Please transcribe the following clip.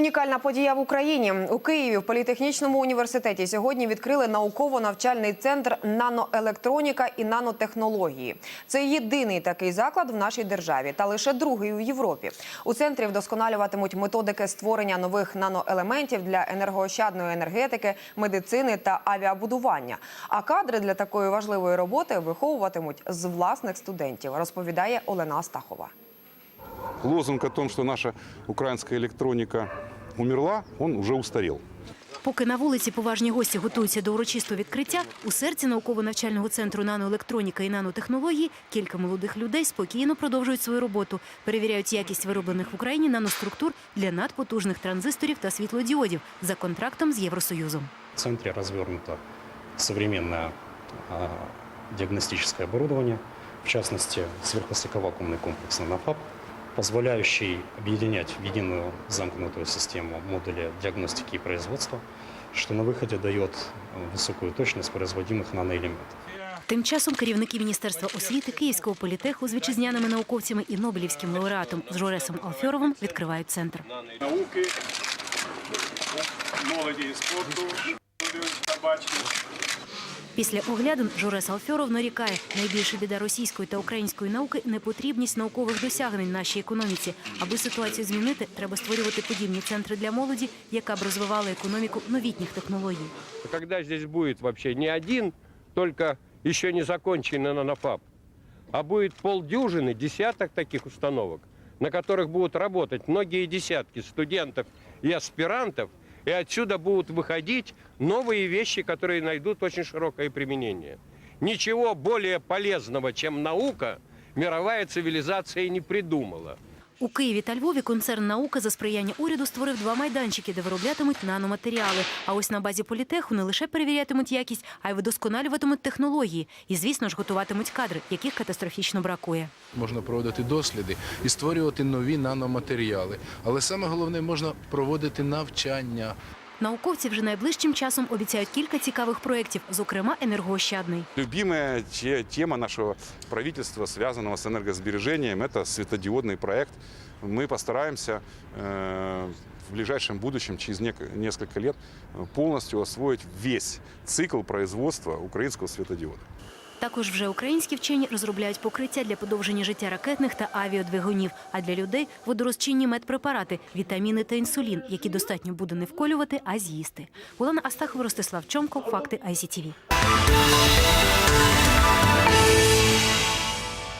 Унікальна подія в Україні у Києві в політехнічному університеті сьогодні відкрили науково-навчальний центр наноелектроніка і нанотехнології. Це єдиний такий заклад в нашій державі та лише другий у Європі. У центрі вдосконалюватимуть методики створення нових наноелементів для енергоощадної енергетики, медицини та авіабудування. А кадри для такої важливої роботи виховуватимуть з власних студентів, розповідає Олена Астахова. Лозунг о том, что наша украинская электроника умерла, он уже устарел. Поки на вулиці поважні гості готуються до урочистого відкриття, у серці науково-навчального центру наноелектроніка і нанотехнології кілька молодих людей спокійно продовжують свою роботу, перевіряють якість вироблених в Україні наноструктур для надпотужних транзисторів та світлодіодів за контрактом з Євросоюзом. В центре развернуто современное а, диагностическое оборудование, в частности, сверхвысоковакуумный комплекс «Нанофаб», позволяющий объединять в единую замкнутую систему модули диагностики и производства, что на выходе дает э, высокую точность производимых наноэлементов. Тим часом керівники Міністерства освіти Київського політеху з вітчизняними науковцями і Нобелівським лауреатом з Жоресом Алфьоровим відкривають центр. науки, молоді і спорту, табачки. Після оглядин Жорес Алфьоров нарікає, найбільша біда російської та української науки непотрібність наукових досягнень в нашій економіці. Аби ситуацію змінити, треба створювати подібні центри для молоді, яка б розвивала економіку новітніх технологій. Когда здесь будет вообще не один, только еще не законченный нанофаб, а будет полдюжины, десяток таких установок, на которых будут работать многие десятки студентов и аспирантов, И отсюда будут выходить новые вещи, которые найдут очень широкое применение. Ничего более полезного, чем наука, мировая цивилизация не придумала. У Києві та Львові концерн наука за сприяння уряду створив два майданчики, де вироблятимуть наноматеріали. А ось на базі політеху не лише перевірятимуть якість, а й вдосконалюватимуть технології. І, звісно ж, готуватимуть кадри, яких катастрофічно бракує. Можна проводити досліди і створювати нові наноматеріали. Але саме головне можна проводити навчання. Науковці вже найближчим часом обіцяють кілька цікавих проєктів, зокрема енергоощадний. Любимая те- тема нашего правительства, связанного с энергосбережением, это светодиодный проект. Мы постараемся э, в ближайшем будущем, через нек- несколько лет, э, полностью освоить весь цикл производства украинского светодиода. Також вже українські вчені розробляють покриття для подовження життя ракетних та авіадвигунів, а для людей водорозчинні медпрепарати, вітаміни та інсулін, які достатньо буде не вколювати, а з'їсти. Олена Астахова, Ростислав Чомко, факти ICTV.